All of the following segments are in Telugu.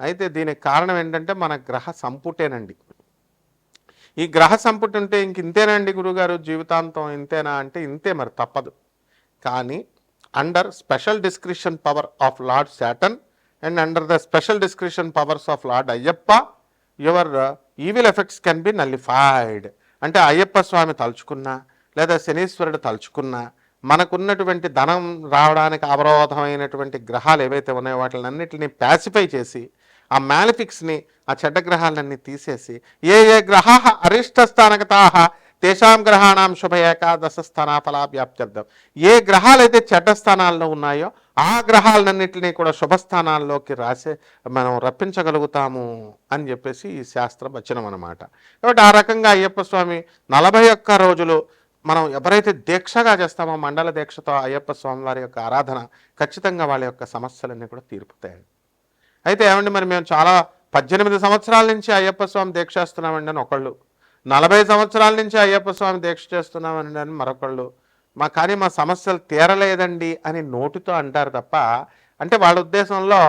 అయితే దీనికి కారణం ఏంటంటే మన గ్రహ సంపుటేనండి. ఈ గ్రహ సంపుటి ఉంటే ఇంక ఇంతేనండి గురుగారు? జీవితాంతం ఇంతేనా అంటే ఇంతే మరి తప్పదు. కానీ under special description power of Lord Satan and under the special description powers of Lord Ayyappa your evil effects can be nullified అంటే అయ్యప్ప స్వామి తలుచుకున్నా లేదా శనీశ్వరుడు తలుచుకున్నా మనకున్నటువంటి ధనం రావడానికి అవరోధమైనటువంటి గ్రహాలు ఏవైతే ఉన్నాయో వాటిని అన్నింటినీ ప్యాసిఫై చేసి ఆ మ్యాలిఫిక్స్ని ఆ చెడ్డ గ్రహాలన్నీ తీసేసి ఏ ఏ గ్రహా అరిష్ట స్థానగతా తేషాం గ్రహాణం శుభ ఏకాదశ స్థానాఫలా వ్యాప్త్యర్థం. ఏ గ్రహాలైతే చెడ్డ స్థానాల్లో ఉన్నాయో ఆ గ్రహాలన్నింటినీ కూడా శుభస్థానాల్లోకి రాసే మనం రప్పించగలుగుతాము అని చెప్పేసి ఈ శాస్త్ర వచనం అనమాట కాబట్టి ఆ రకంగా అయ్యప్ప స్వామి నలభై ఒక్క రోజులు మనం ఎవరైతే దీక్షగా చేస్తామో మండల దీక్షతో అయ్యప్ప స్వామి వారి యొక్క ఆరాధన ఖచ్చితంగా వాళ్ళ యొక్క సమస్యలన్నీ కూడా తీర్పుతాయండి అయితే ఏమండి మరి మేము చాలా పద్దెనిమిది సంవత్సరాల నుంచి అయ్యప్ప స్వామి దీక్ష చేస్తున్నామండి అని ఒకళ్ళు. నలభై సంవత్సరాల నుంచి అయ్యప్ప స్వామి దీక్ష చేస్తున్నామండి అని మరొకళ్ళు. మా కానీ మా సమస్యలు తీరలేదండి అని నోటితో అంటారు తప్ప అంటే వాళ్ళ ఉద్దేశంలో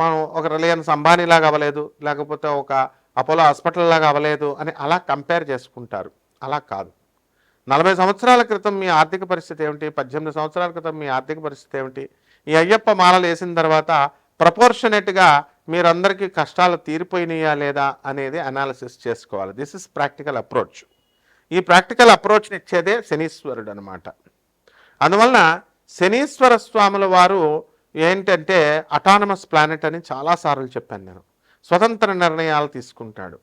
మనం ఒక రిలయన్స్ అంబానీలాగా అవ్వలేదు లేకపోతే ఒక అపోలో హాస్పిటల్ లాగా అవ్వలేదు అని అలా కంపేర్ చేసుకుంటారు. అలా కాదు. నలభై సంవత్సరాల క్రితం మీ ఆర్థిక పరిస్థితి ఏమిటి? పద్దెనిమిది సంవత్సరాల క్రితం మీ ఆర్థిక పరిస్థితి ఏమిటి? ఈ అయ్యప్ప మాలలు వేసిన తర్వాత ప్రపోర్షనేట్గా మీరందరికీ కష్టాలు తీరిపోయినాయా లేదా అనేది అనాలిసిస్ చేసుకోవాలి. దిస్ ఇస్ ప్రాక్టికల్ అప్రోచ్ ఈ ప్రాక్టికల్ అప్రోచ్ని ఇచ్చేదే శనీశ్వరుడు అనమాట అందువలన శనీశ్వర స్వాముల వారు ఏంటంటే అటానమస్ ప్లానెట్ అని చాలాసార్లు చెప్పాను నేను. స్వతంత్ర నిర్ణయాలు తీసుకుంటాడు.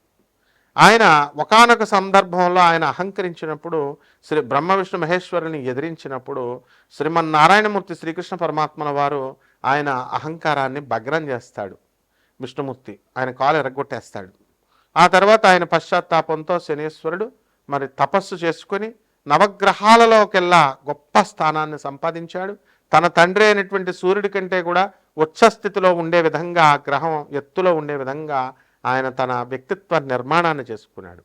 ఆయన ఒకానొక సందర్భంలో ఆయన అహంకరించినప్పుడు శ్రీ బ్రహ్మ విష్ణు మహేశ్వరుని ఎదిరించినప్పుడు శ్రీమన్నారాయణమూర్తి శ్రీకృష్ణ పరమాత్మల వారు ఆయన అహంకారాన్ని భగ్నం చేస్తాడు విష్ణుమూర్తి. ఆయన కాలు ఎరగొట్టేస్తాడు. ఆ తర్వాత ఆయన పశ్చాత్తాపంతో శనీశ్వరుడు మరి తపస్సు చేసుకొని నవగ్రహాలలోకెల్లా గొప్ప స్థానాన్ని సంపాదించాడు. తన తండ్రి అయినటువంటి సూర్యుడి కంటే కూడా ఉచ్చస్థితిలో ఉండే విధంగా ఆ గ్రహం ఎత్తులో ఉండే విధంగా ఆయన తన వ్యక్తిత్వ నిర్మాణాన్ని చేసుకున్నాడు.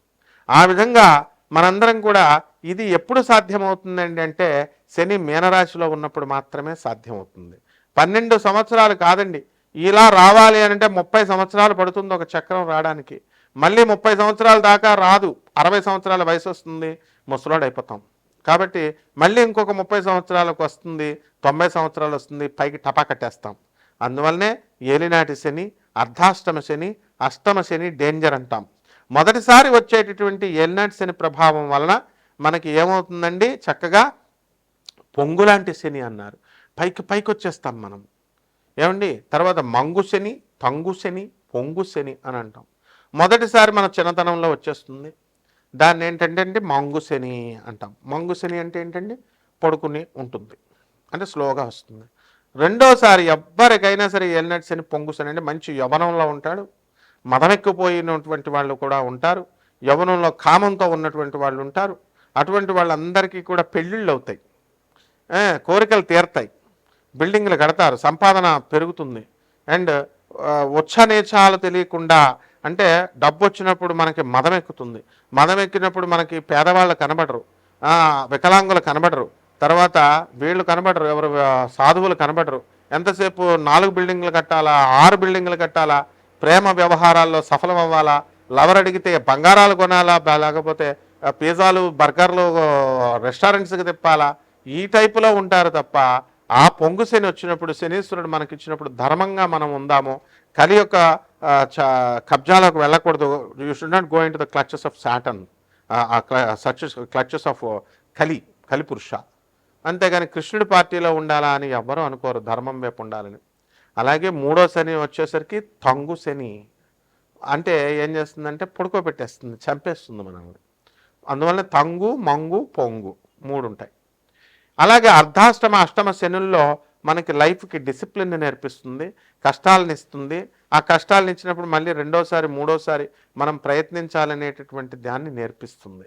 ఆ విధంగా మనందరం కూడా ఇది ఎప్పుడు సాధ్యమవుతుందండి అంటే శని మీనరాశిలో ఉన్నప్పుడు మాత్రమే సాధ్యమవుతుంది. పన్నెండు సంవత్సరాలు కాదండి. ఇలా రావాలి అంటే ముప్పై సంవత్సరాలు పడుతుంది ఒక చక్రం రావడానికి. మళ్ళీ ముప్పై సంవత్సరాల దాకా రాదు. అరవై సంవత్సరాల వయసు వస్తుంది ముసలాడు అయిపోతాం. కాబట్టి మళ్ళీ ఇంకొక ముప్పై సంవత్సరాలకు వస్తుంది తొంభై సంవత్సరాలు వస్తుంది పైకి టపా కట్టేస్తాం. అందువల్లనే ఏలినాటి శని అర్ధాష్టమ శని అష్టమ శని డేంజర్ అంటాం. మొదటిసారి వచ్చేటటువంటి ఏలినాటి శని ప్రభావం వలన మనకి ఏమవుతుందండి? చక్కగా పొంగులాంటి శని అన్నారు. పైకి పైకి వచ్చేస్తాం మనం. ఏమండి? తర్వాత మంగు శని తంగు శని పొంగు శని అని అంటాం. మొదటిసారి మన చిన్నతనంలో వచ్చేస్తుంది. దాన్ని ఏంటంటే అండి? మంగు శని అంటాం. మంగు శని అంటే ఏంటండి? పడుకుని ఉంటుంది. అంటే స్లోగా వస్తుంది. రెండోసారి ఎవ్వరికైనా సరే ఎల్నట్స్ శని పొంగుశని అంటే మంచి యవనంలో ఉంటాడు. మదమెక్కిపోయినటువంటి వాళ్ళు కూడా ఉంటారు. యవనంలో కామంతో ఉన్నటువంటి వాళ్ళు ఉంటారు. అటువంటి వాళ్ళందరికీ కూడా పెళ్ళిళ్ళు అవుతాయి కోరికలు తీరతాయి. బిల్డింగ్లు కడతారు సంపాదన పెరుగుతుంది. అండ్ ఉచ్చనేచాలు తెలియకుండా అంటే డబ్బు వచ్చినప్పుడు మనకి మదం ఎక్కుతుంది. మదం ఎక్కినప్పుడు మనకి పేదవాళ్ళు కనబడరు. వికలాంగులు కనబడరు. తర్వాత వీళ్ళు కనబడరు ఎవరు సాధువులు కనబడరు. ఎంతసేపు నాలుగు బిల్డింగ్లు కట్టాలా ఆరు బిల్డింగ్లు కట్టాలా ప్రేమ వ్యవహారాల్లో సఫలం అవ్వాలా లవర్ అడిగితే బంగారాలు కొనాలా లేకపోతే పిజ్జాలు బర్గర్లు రెస్టారెంట్స్కి తిప్పాలా ఈ టైపులో ఉంటారు తప్ప ఆ పొంగు శని వచ్చినప్పుడు శనీశ్వరుడు మనకి ఇచ్చినప్పుడు ధర్మంగా మనం ఉందాము. కలి యొక్క చ- కబ్జాలకు వెళ్ళకూడదు. You should not go into the clutches of Satan such as clutches of Kali Kali Purusha అంతేగాని కృష్ణుడి పార్టీలో ఉండాలా అని ఎవ్వరూ అనుకోరు. ధర్మం వైపు ఉండాలని. అలాగే మూడో శని వచ్చేసరికి తంగు శని. అంటే ఏం చేస్తుందంటే పడుకోబెట్టేస్తుంది చంపేస్తుంది మనల్ని. అందువల్ల తంగు మంగు పొంగు మూడు ఉంటాయి. అలాగే అర్ధాష్టమ అష్టమ శనుల్లో మనకి లైఫ్కి డిసిప్లిన్ నేర్పిస్తుంది కష్టాలను ఇస్తుంది. ఆ కష్టాలను ఇచ్చినప్పుడు మళ్ళీ రెండోసారి మూడోసారి మనం ప్రయత్నించాలనేటటువంటి దాన్ని నేర్పిస్తుంది.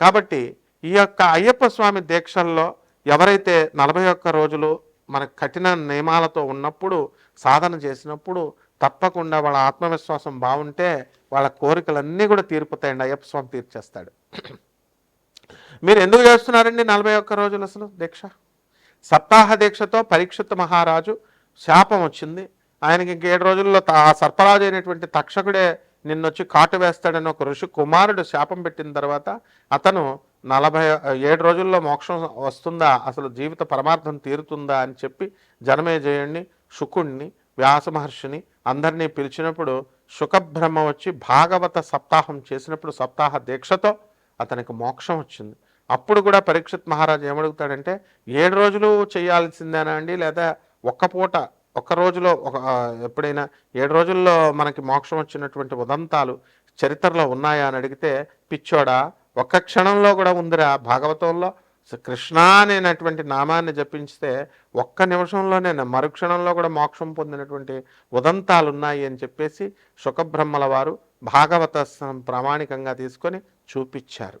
కాబట్టి ఈ యొక్క అయ్యప్ప స్వామి దీక్షల్లో ఎవరైతే నలభై ఒక్క రోజులు మన కఠిన నియమాలతో ఉన్నప్పుడు సాధన చేసినప్పుడు తప్పకుండా వాళ్ళ ఆత్మవిశ్వాసం బాగుంటే వాళ్ళ కోరికలన్నీ కూడా తీరిపోతాయండి అయ్యప్ప స్వామి తీర్చేస్తాడు. మీరు ఎందుకు చేస్తున్నారండి నలభై ఒక్క రోజులు అసలు దీక్ష? సప్తాహ దీక్షతో పరీక్షిత మహారాజు శాపం వచ్చింది. ఆయనకి ఇంకేడు రోజుల్లో త- ఆ సర్పరాజు అయినటువంటి తక్షకుడే నిన్నొచ్చి కాటు వేస్తాడని ఒక ఋషి కుమారుడు శాపం పెట్టిన తర్వాత అతను నలభై ఏడు రోజుల్లో మోక్షం వస్తుందా అసలు జీవిత పరమార్థం తీరుతుందా అని చెప్పి జనమేజయుణ్ణి శుకుణ్ణి వ్యాస మహర్షిని అందరినీ పిలిచినప్పుడు శుకబ్రహ్మ వచ్చి భాగవత సప్తాహం చేసినప్పుడు సప్తాహ దీక్షతో అతనికి మోక్షం వచ్చింది. అప్పుడు కూడా పరీక్షిత్ మహారాజు ఏమడుగుతాడంటే ఏడు రోజులు చేయాల్సిందేనా అండి? లేదా ఒక్క పూట ఒక్క రోజులో ఒక ఎప్పుడైనా ఏడు రోజుల్లో మనకి మోక్షం వచ్చినటువంటి ఉదంతాలు చరిత్రలో ఉన్నాయా అని అడిగితే పిచ్చోడా ఒక్క క్షణంలో కూడా ఉందిరా భాగవతంలో. కృష్ణ అనేటువంటి నామాన్ని జపించితే ఒక్క నిమిషంలోనే మరుక్షణంలో కూడా మోక్షం పొందినటువంటి ఉదంతాలు ఉన్నాయి అని చెప్పేసి సుఖబ్రహ్మల వారు భాగవత ప్రామాణికంగా తీసుకొని చూపించారు.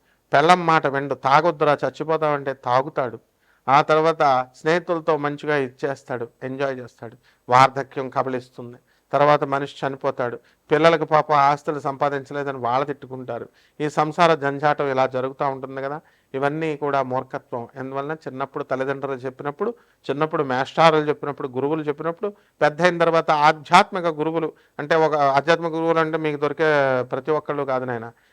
పెళ్ళం మాట వెండు తాగొద్దురా చచ్చిపోతామంటే తాగుతాడు. ఆ తర్వాత స్నేహితులతో మంచిగా ఇచ్చేస్తాడు ఎంజాయ్ చేస్తాడు. వార్ధక్యం కబలిస్తుంది తర్వాత మనిషి చనిపోతాడు. పిల్లలకు పాప ఆస్తులు సంపాదించలేదని వాళ్ళ తిట్టుకుంటారు. ఈ సంసార జంజాటం ఇలా జరుగుతూ ఉంటుంది కదా. ఇవన్నీ కూడా మూర్ఖత్వం. ఎందువలన చిన్నప్పుడు తల్లిదండ్రులు చెప్పినప్పుడు చిన్నప్పుడు మేస్టారులు చెప్పినప్పుడు గురువులు చెప్పినప్పుడు పెద్ద అయిన తర్వాత ఆధ్యాత్మిక గురువులు అంటే ఒక ఆధ్యాత్మిక గురువులు అంటే మీకు దొరికే ప్రతి ఒక్కళ్ళు కాదు నాయన.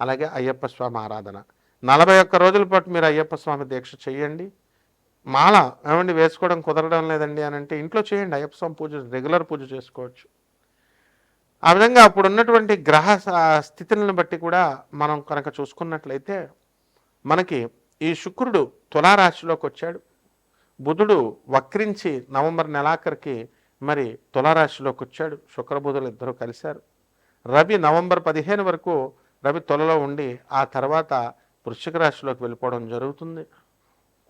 అలాగే అయ్యప్ప స్వామి ఆరాధన. నలభై ఒక్క రోజుల పాటు మీరు అయ్యప్ప స్వామి దీక్ష చేయండి. మాల ఏమండి వేసుకోవడం కుదరడం లేదండి అని అంటే ఇంట్లో చేయండి అయ్యప్ప స్వామి పూజ రెగ్యులర్ పూజ చేసుకోవచ్చు. ఆ విధంగా అప్పుడు ఉన్నటువంటి గ్రహ స్థితులను బట్టి కూడా మనం కనుక చూసుకున్నట్లయితే మనకి ఈ శుక్రుడు తులారాశిలోకి వచ్చాడు. బుధుడు వక్రించి నవంబర్ నెలాఖరికి మరి తులారాశిలోకి వచ్చాడు. శుక్రబుధులు ఇద్దరు కలిశారు. రవి నవంబర్ పదిహేను వరకు రవి తొలలో ఉండి ఆ తర్వాత వృశ్చిక రాశిలోకి వెళ్ళిపోవడం జరుగుతుంది.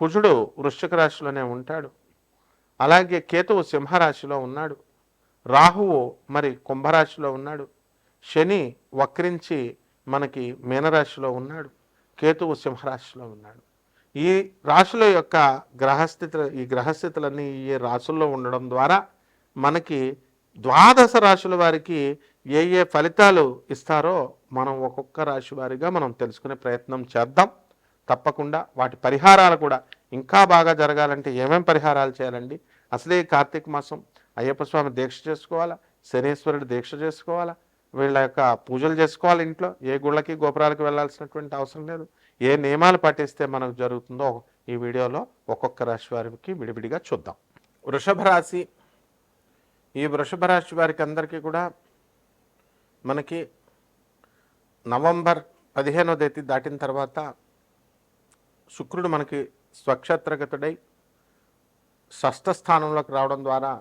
కుజుడు వృశ్చిక రాశిలోనే ఉంటాడు. అలాగే కేతువు సింహరాశిలో ఉన్నాడు. రాహువు మరి కుంభరాశిలో ఉన్నాడు. శని వక్రించి మనకి మీనరాశిలో ఉన్నాడు. కేతువు సింహరాశిలో ఉన్నాడు. ఈ రాశుల యొక్క గ్రహస్థితులు ఈ గ్రహస్థితులన్నీ ఈ రాశుల్లో ఉండడం ద్వారా మనకి ద్వాదశ రాశుల వారికి ఏ ఏ ఫలితాలు ఇస్తారో మనం ఒక్కొక్క రాశి వారిగా మనం తెలుసుకునే ప్రయత్నం చేద్దాం. తప్పకుండా వాటి పరిహారాలు కూడా ఇంకా బాగా జరగాలంటే ఏమేమి పరిహారాలు చేయాలండి? అసలే ఈ కార్తీక మాసం అయ్యప్ప స్వామి దీక్ష చేసుకోవాలా? శనేశ్వరుడు దీక్ష చేసుకోవాలా? వీళ్ళ యొక్క పూజలు చేసుకోవాలి ఇంట్లో? ఏ గుళ్ళకి గోపురాలకు వెళ్ళాల్సినటువంటి అవసరం లేదు. ఏ నియమాలు పాటిస్తే మనకు జరుగుతుందో ఈ వీడియోలో ఒక్కొక్క రాశి వారికి విడివిడిగా చూద్దాం. వృషభ రాశి. ఈ వృషభ రాశి వారికి అందరికీ కూడా మనకి నవంబర్ పదిహేనో తేదీ దాటిన తర్వాత శుక్రుడు మనకి స్వక్షత్రగతుడై షష్ఠ స్థానంలోకి రావడం ద్వారా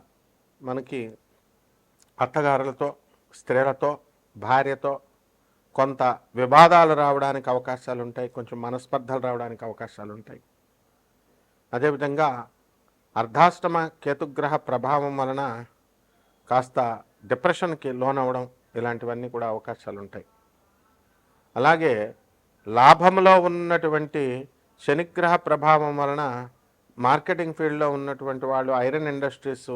మనకి అత్తగారులతో స్త్రీలతో భార్యతో కొంత వివాదాలు రావడానికి అవకాశాలు ఉంటాయి కొంచెం మనస్పర్ధలు రావడానికి అవకాశాలు ఉంటాయి. అదేవిధంగా అర్ధాష్టమ కేతుగ్రహ ప్రభావం వలన కాస్త డిప్రెషన్కి లోనవ్వడం ఇలాంటివన్నీ కూడా అవకాశాలు ఉంటాయి అలాగే లాభంలో ఉన్నటువంటి శనిగ్రహ ప్రభావం వలన మార్కెటింగ్ ఫీల్డ్లో ఉన్నటువంటి వాళ్ళు ఐరన్ ఇండస్ట్రీస్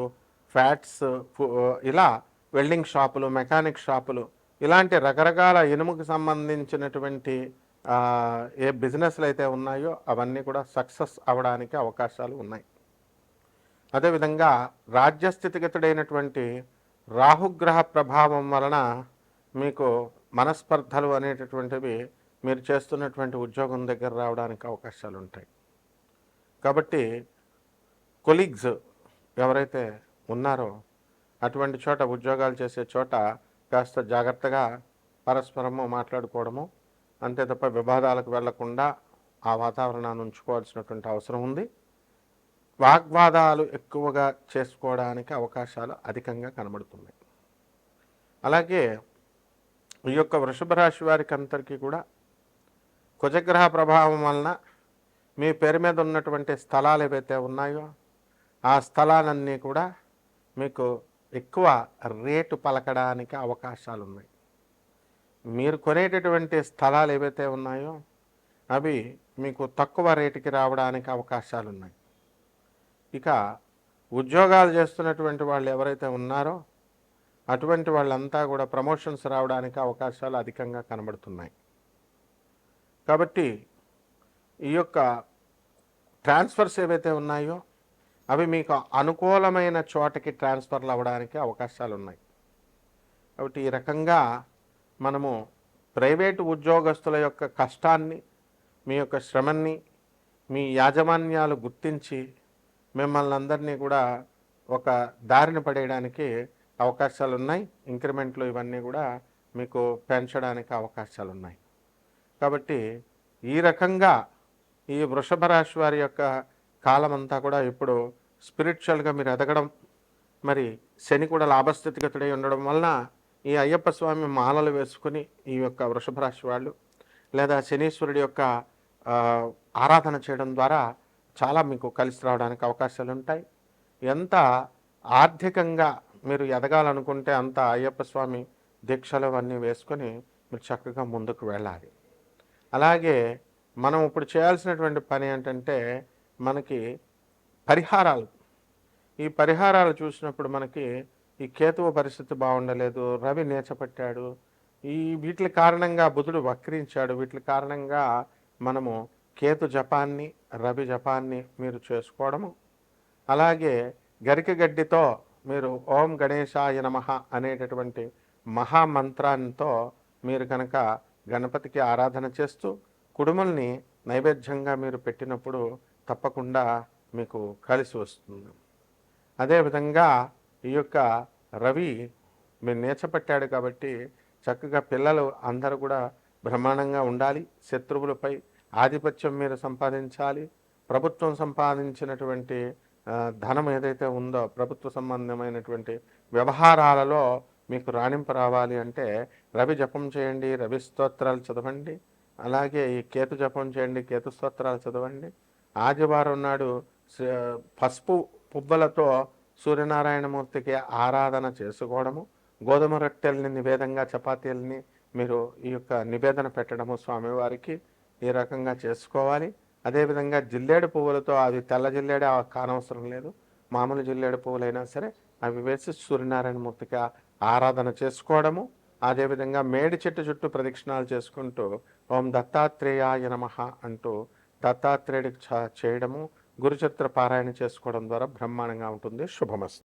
ఫ్యాట్స్ ఫు- ఇలా వెల్డింగ్ షాపులు మెకానిక్ షాపులు ఇలాంటి రకరకాల ఇనుముకు సంబంధించినటువంటి ఏ బిజినెస్లు అయితే ఉన్నాయో అవన్నీ కూడా సక్సెస్ అవ్వడానికి అవకాశాలు ఉన్నాయి అదేవిధంగా రాజ్యస్థితిగతుడైనటువంటి రాహుగ్రహ ప్రభావం వలన మీకు మనస్పర్ధలు అనేటటువంటివి మీరు చేస్తున్నటువంటి ఉద్యోగం దగ్గర రావడానికి అవకాశాలు ఉంటాయి కాబట్టి కొలీగ్స్ ఎవరైతే ఉన్నారో అటువంటి చోట ఉద్యోగాలు చేసే చోట కాస్త జాగ్రత్తగా పరస్పరము మాట్లాడుకోవడము అంతే తప్ప వివాదాలకు వెళ్ళకుండా ఆ వాతావరణాన్ని ఉంచుకోవాల్సినటువంటి అవసరం ఉంది. వాగ్వాదాలు ఎక్కువగా చేసుకోవడానికి అవకాశాలు అధికంగా కనబడుతున్నాయి. అలాగే ఈ యొక్క వృషభ రాశి వారికి అందరికీ కూడా కుజగ్రహ ప్రభావం వలన మీ పేరు మీద ఉన్నటువంటి స్థలాలు ఏవైతే ఉన్నాయో ఆ స్థలాలన్నీ కూడా మీకు ఎక్కువ రేటు పలకడానికి అవకాశాలు ఉన్నాయి. మీరు కొనేటటువంటి స్థలాలు ఏవైతే ఉన్నాయో అవి మీకు తక్కువ రేటుకి రావడానికి అవకాశాలు ఉన్నాయి. ఇక ఉద్యోగాలు చేస్తున్నటువంటి వాళ్ళు ఎవరైతే ఉన్నారో అటువంటి వాళ్ళంతా కూడా ప్రమోషన్స్ రావడానికి అవకాశాలు అధికంగా కనబడుతున్నాయి. కాబట్టి ఈ యొక్క ట్రాన్స్ఫర్స్ ఏవైతే ఉన్నాయో అవి మీకు అనుకూలమైన చోటకి ట్రాన్స్ఫర్లు అవ్వడానికి అవకాశాలు ఉన్నాయి. కాబట్టి ఈ రకంగా మనము ప్రైవేటు ఉద్యోగస్తుల యొక్క కష్టాన్ని మీ యొక్క శ్రమని మీ యాజమాన్యాలు గుర్తించి మిమ్మల్ని అందరినీ కూడా ఒక దారిన పడేయడానికి అవకాశాలు ఉన్నాయి ఇంక్రిమెంట్లు ఇవన్నీ కూడా మీకు పెంచడానికి అవకాశాలు ఉన్నాయి కాబట్టి ఈ రకంగా ఈ వృషభ రాశి వారి యొక్క కాలం అంతా కూడా ఇప్పుడు స్పిరిచువల్గా మీరు ఎదగడం మరి శని కూడా లాభస్థితిగతుడై ఉండడం వలన ఈ అయ్యప్ప స్వామి మాలలు వేసుకుని ఈ యొక్క వృషభ రాశి వాళ్ళు లేదా శనీశ్వరుడి యొక్క ఆరాధన చేయడం ద్వారా చాలా మీకు కలిసి రావడానికి అవకాశాలు ఉంటాయి ఎంత ఆర్థికంగా మీరు ఎదగాలనుకుంటే అంత అయ్యప్ప స్వామి దీక్షలు అవన్నీ వేసుకొని మీరు చక్కగా ముందుకు వెళ్ళాలి. అలాగే మనం ఇప్పుడు చేయాల్సినటువంటి పని ఏంటంటే మనకి పరిహారాలు. ఈ పరిహారాలు చూసినప్పుడు మనకి ఈ కేతువు పరిస్థితి బాగుండలేదు రవి నేచపట్టాడు ఈ వీటి కారణంగా బుధుడు వక్రించాడు వీటి కారణంగా మనము కేతు జపాన్ని రవి జపాన్ని మీరు చేసుకోవడము. అలాగే గరిక గడ్డితో మీరు ఓం గణేశాయ నమ అనేటటువంటి మహామంత్రాంతో మీరు కనుక గణపతికి ఆరాధన చేస్తూ కుడుముల్ని నైవేద్యంగా మీరు పెట్టినప్పుడు తప్పకుండా మీకు కలిసి వస్తుంది. అదేవిధంగా ఈ యొక్క రవి మీరు నేర్చపట్టాడు కాబట్టి చక్కగా పిల్లలు అందరూ కూడా బ్రహ్మాండంగా ఉండాలి. శత్రువులపై ఆధిపత్యం మీరు సంపాదించాలి. ప్రభుత్వం సంపాదించినటువంటి ధనం ఏదైతే ఉందో ప్రభుత్వ సంబంధమైనటువంటి వ్యవహారాలలో మీకు రాణింపు రావాలి అంటే రవి జపం చేయండి రవి స్తోత్రాలు చదవండి. అలాగే ఈ కేతు జపం చేయండి కేతు స్తోత్రాలు చదవండి. ఆదివారం నాడు పసుపు పువ్వులతో సూర్యనారాయణమూర్తికి ఆరాధన చేసుకోవడము గోధుమ రొట్టెల్ని నివేదంగా చపాతీలని మీరు ఈ యొక్క నివేదన పెట్టడము స్వామివారికి ఈ రకంగా చేసుకోవాలి? అదేవిధంగా జిల్లేడు పువ్వులతో అది తెల్ల జిల్లేడే కానవసరం లేదు. మామూలు జిల్లేడు పువ్వులైనా సరే అవి వేసి సూర్యనారాయణ మూర్తిగా ఆరాధన చేసుకోవడము. అదేవిధంగా మేడి చెట్టు చుట్టూ ప్రదక్షిణాలు చేసుకుంటూ ఓం దత్తాత్రేయాయ నమః అంటూ దత్తాత్రేయుడికి చ- చేయడము. గురుచరిత్ర పారాయణ చేసుకోవడం ద్వారా బ్రహ్మాండంగా ఉంటుంది. శుభమస్తు.